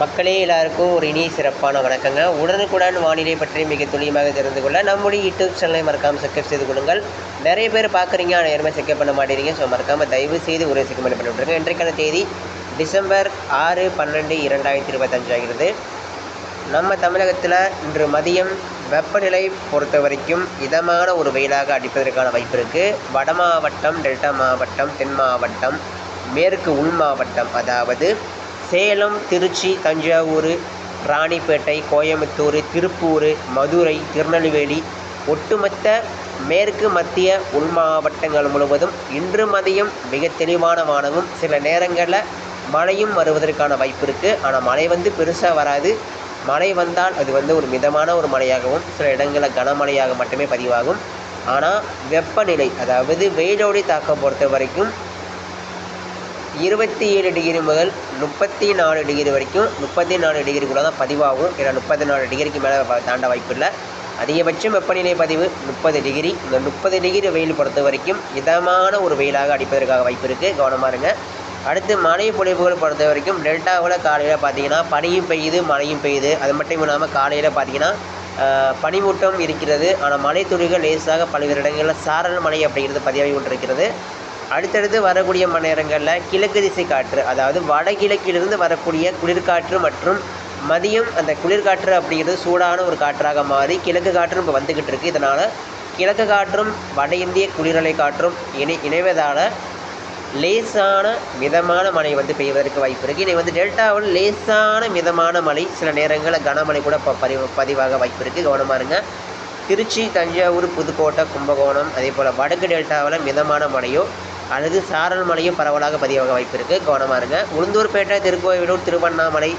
மக்களே எல்லாருக்கும் ஒரு இனிய சிறப்பான வணக்கங்க. உடனுக்குடன் வானிலை பற்றி மிக துல்லியமாக தெரிந்து கொள்ள நம்முடைய யூடியூப் சேனலை மறக்காமல் சப்ஸ்கிரைப் செய்து கொள்ளுங்கள். நிறைய பேர் பார்க்குறீங்க ஆனால் யாருமே செக்கப் பண்ண மாட்டேறீங்க ஸோ மறக்காமல் தயவு செய்து ஒரு செக்கமெண்ட் பண்ணி விட்ருங்க இன்றைக்கான தேதி டிசம்பர் ஆறு பன்னெண்டு இரண்டாயிரத்தி இருபத்தஞ்சு ஆகிறது. நம்ம தமிழகத்தில் இன்று மதியம் வெப்பநிலை பொறுத்த வரைக்கும் இதமான ஒரு வெயிலாக அடிப்பதற்கான வாய்ப்பு இருக்குது வட மாவட்டம் டெல்டா மாவட்டம் தென் மாவட்டம் மேற்கு உள் மாவட்டம் அதாவது சேலம் திருச்சி தஞ்சாவூர் ராணிப்பேட்டை கோயம்புத்தூர் திருப்பூர் மதுரை திருநெல்வேலி ஒட்டுமொத்த மேற்கு மத்திய உள் மாவட்டங்கள் முழுவதும் இன்று மதியம் மிக தெளிவான வானமும் சில நேரங்களில் மழையும் வருவதற்கான வாய்ப்பு இருக்குது ஆனால் மழை வந்து பெருசாக வராது. மழை வந்தால் அது வந்து ஒரு மிதமான ஒரு மழையாகவும் சில இடங்களில் கனமழையாக மட்டுமே பதிவாகும். ஆனால் வெப்பநிலை அதாவது வெயிலோடி தாக்கம் பொறுத்த வரைக்கும் இருபத்தி ஏழு டிகிரி முதல் முப்பத்தி நாலு டிகிரி வரைக்கும் முப்பத்தி நாலு டிகிரிக்குள்ளே தான் பதிவாகும். ஏன்னா முப்பத்தி நாலு டிகிரிக்கு மேலே தாண்ட வாய்ப்பு இல்லை. அதிகபட்சம் வெப்பநிலை பதிவு முப்பது டிகிரி இந்த முப்பது டிகிரி வெயில் பொறுத்த வரைக்கும் இதமான ஒரு வெயிலாக அடிப்பதற்காக வாய்ப்பு இருக்குது கவனமாக இருங்க. அடுத்து மழை பொழிவுகள் பொறுத்த வரைக்கும் டெல்டாவில் காலையில் பார்த்தீங்கன்னா பனியும் பெய்யுது மழையும் பெய்யுது. அது மட்டும் இல்லாமல் காலையில் பார்த்தீங்கன்னா பனிமூட்டம் இருக்கிறது. ஆனால் மழை துளிகள் லேசாக பல்வேறு இடங்களில் சாரல் மழை அப்படிங்கிறது பதிவாகி கொண்டிருக்கிறது. அடுத்தடுத்து வரக்கூடிய மணி நேரங்களில் கிழக்கு திசை காற்று அதாவது வடகிழக்கிலிருந்து வரக்கூடிய குளிர்காற்று மற்றும் மதியம் அந்த குளிர்காற்று அப்படிங்கிறது சூடான ஒரு காற்றாக மாறி கிழக்கு காற்றும் இப்போ வந்துக்கிட்டு இருக்குது இதனால் கிழக்கு காற்றும் வட இந்திய குளிரலை காற்றும் இணை இணைவதால் லேசான மிதமான மழை வந்து பெய்வதற்கு வாய்ப்பு இருக்குது இதை வந்து டெல்டாவில் லேசான மிதமான மழை சில நேரங்களில் கனமழை கூட இப்போ பதிவு பதிவாக வாய்ப்பு இருக்குது கவனமாக இருங்க. திருச்சி தஞ்சாவூர் புதுக்கோட்டை கும்பகோணம் அதே போல் வடக்கு டெல்டாவில் மிதமான மழையோ அல்லது சாரல் மழையும் பரவலாக பதிவாக வாய்ப்பு இருக்குது கவனமாக இருங்க. உளுந்தூர்பேட்டை திருக்கோவிலூர் திருவண்ணாமலை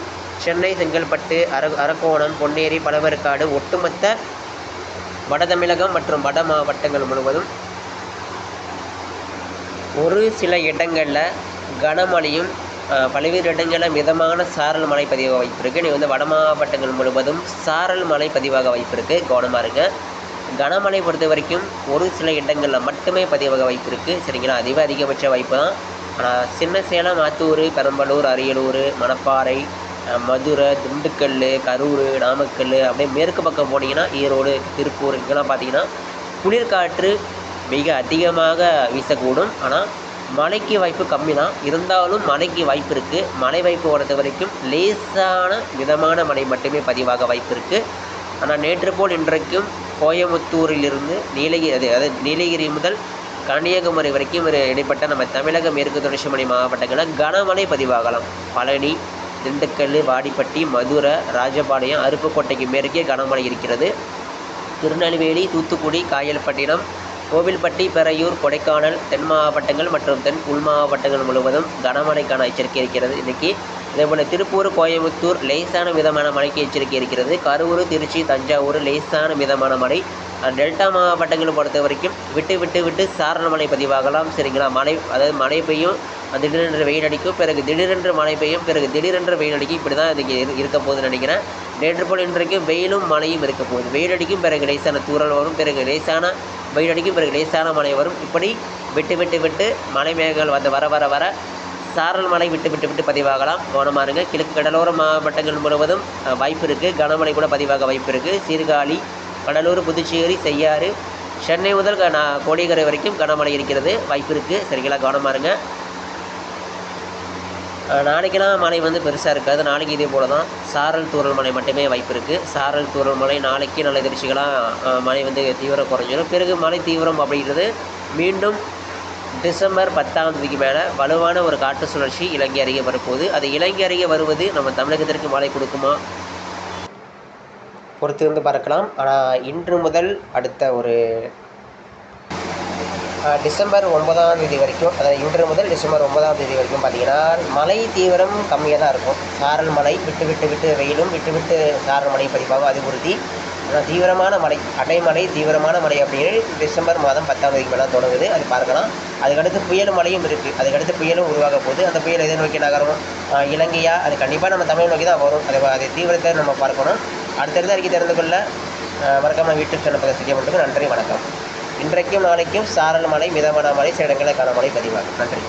சென்னை செங்கல்பட்டு அர அரக்கோணம் பொன்னேரி பழவேற்காடு ஒட்டுமொத்த வட தமிழகம் மற்றும் வட மாவட்டங்கள் முழுவதும் ஒரு சில இடங்களில் கனமழையும் பல்வேறு இடங்களில் மிதமான சாரல் மழை பதிவாக வாய்ப்பு இருக்குது நீ வந்து வட மாவட்டங்கள் முழுவதும் சாரல் மழை பதிவாக வாய்ப்பு இருக்குது கவனமாக இருங்க. கனமழை பொறுத்த வரைக்கும் ஒரு சில இடங்களில் மட்டுமே பதிவாக வாய்ப்பு இருக்குது சரிங்களா? அதுவே அதிகபட்ச வாய்ப்பு தான். ஆனால் சின்ன சேலம் ஆத்தூர் பெரம்பலூர் அரியலூர் மணப்பாறை மதுரை திண்டுக்கல் கரூர் நாமக்கல் அப்படியே மேற்கு பக்கம் போனீங்கன்னா ஈரோடு திருப்பூர் இங்கெல்லாம் பார்த்தீங்கன்னா குளிர்காற்று மிக அதிகமாக வீசக்கூடும். ஆனால் மழைக்கு வாய்ப்பு கம்மி தான். இருந்தாலும் மழைக்கு வாய்ப்பு இருக்குது மழை வாய்ப்பு பொறுத்த வரைக்கும் லேசான மிதமான மழை மட்டுமே பதிவாக வாய்ப்பு இருக்குது ஆனால் நேற்று போல் இன்றைக்கும் கோயமுத்தூரிலிருந்து நீலகிரி அது அதாவது நீலகிரி முதல் கன்னியாகுமரி வரைக்கும் ஒரு இடைப்பட்ட நம்ம தமிழக மேற்கு தொடர்ச்சி மலை மாவட்டங்களில் கனமழை பதிவாகலாம். பழனி திண்டுக்கல் வாடிப்பட்டி மதுரை ராஜபாளையம் அருப்புக்கோட்டைக்கு மேற்கே கனமழை இருக்கிறது. திருநெல்வேலி தூத்துக்குடி காயல்பட்டினம் கோவில்பட்டி பெரையூர் கொடைக்கானல் தென் மாவட்டங்கள் மற்றும் தென் உள் மாவட்டங்கள் முழுவதும் கனமழைக்கான எச்சரிக்கை இருக்கிறது. இன்றைக்கி இதேபோல் திருப்பூர் கோயம்புத்தூர் லேசான மிதமான மழைக்கு எச்சரிக்கை இருக்கிறது. கரூர் திருச்சி தஞ்சாவூர் லேசான மிதமான மழை. டெல்டா மாவட்டங்களை பொறுத்த வரைக்கும் விட்டு விட்டு விட்டு சாரண மழை பதிவாகலாம். சரிங்களா? மழை அதாவது மழை பெய்யும் திடீரென்று வெயில் அடிக்கும். பிறகு திடீரென்று மழை பெய்யும் பிறகு திடீரென்று வெயில் அடிக்கும். இப்படி தான் இதுக்கு இருக்க போகுதுன்னு நினைக்கிறேன். நேற்று போல் இன்றைக்கு வெயிலும் மழையும் இருக்க போகுது. வெயில் அடிக்கும் பிறகு லேசான தூரல் வரும் பிறகு லேசான வெயில் அடிக்கும் பிறகு லேசான மழை வரும். இப்படி விட்டு விட்டு விட்டு மழை மேகங்கள் வந்து வர வர வர சாரல் மழை விட்டு விட்டு விட்டு பதிவாகலாம். கவனமாக இருங்க. கிழக்கு கடலோர மாவட்டங்கள் முழுவதும் வாய்ப்பு இருக்குது கனமழை கூட பதிவாக வாய்ப்பு இருக்குது சீர்காழி கடலூர் புதுச்சேரி செய்யாறு சென்னை முதல் கோடியக்கரை வரைக்கும் கனமழை இருக்கிறது. வாய்ப்பு இருக்குது சரிங்களா? கவனமாக இருங்க. நாளைக்கெல்லாம் மழை வந்து பெருசாக இருக்காது. நாளைக்கு இதே போல் தான் சாரல் தூரல் மழை மட்டுமே வாய்ப்பு இருக்குது சாரல் தூரல் மழை நாளைக்கு நல்ல எதிர்ச்சிகளாக மழை வந்து தீவிரம் குறைஞ்சிடும் பிறகு மழை தீவிரம் அப்படிங்கிறது மீண்டும் டிசம்பர் பத்தாம் தேதிக்கு மேலே வலுவான ஒரு காற்று சுழற்சி இலங்கை அருகே வரப்போகுது. அது இலங்கை அருகே வருவது நம்ம தமிழகத்திற்கு மழை கொடுக்குமா? பொறுத்திருந்து பார்க்கலாம். ஆனால் இன்று முதல் அடுத்த ஒரு டிசம்பர் ஒன்பதாம் தேதி வரைக்கும் அதாவது இன்று முதல் டிசம்பர் ஒன்பதாம் தேதி வரைக்கும் பார்த்தீங்கன்னா மழை தீவிரம் கம்மியாக தான் இருக்கும். சாரல் மழை விட்டு விட்டு விட்டு வெயிலும் விட்டு விட்டு சாரல் மழை பதிப்பாக அது உறுதி ஆனால் தீவிரமான மழை அடைமழை தீவிரமான மழை அப்படின்னு டிசம்பர் மாதம் பத்தாம் தேதிக்கு மேலே தொடங்குது. அது பார்க்கலாம். அதுக்கடுத்து புயல் மழையும் இருக்குது அதுக்கடுத்து புயலும் உருவாக போகுது. அந்த புயல் எதை நோக்கி நகரும் இலங்கையா? அது கண்டிப்பாக நம்ம தமிழ் நோக்கி தான் வரும். அதை அதை தீவிரத்தை நம்ம பார்க்கணும். அடுத்தடுத்த அறிக்கை தெரிந்து கொள்ள மறக்காமல் யூடியூப் சேனல் பக்கம் செய்ய மட்டும் நன்றி வணக்கம். இன்றைக்கும் நாளைக்கும் சாரல் மழை மிதமான மழை சில இடங்களில் கனமழை பதிவாகும். நன்றி.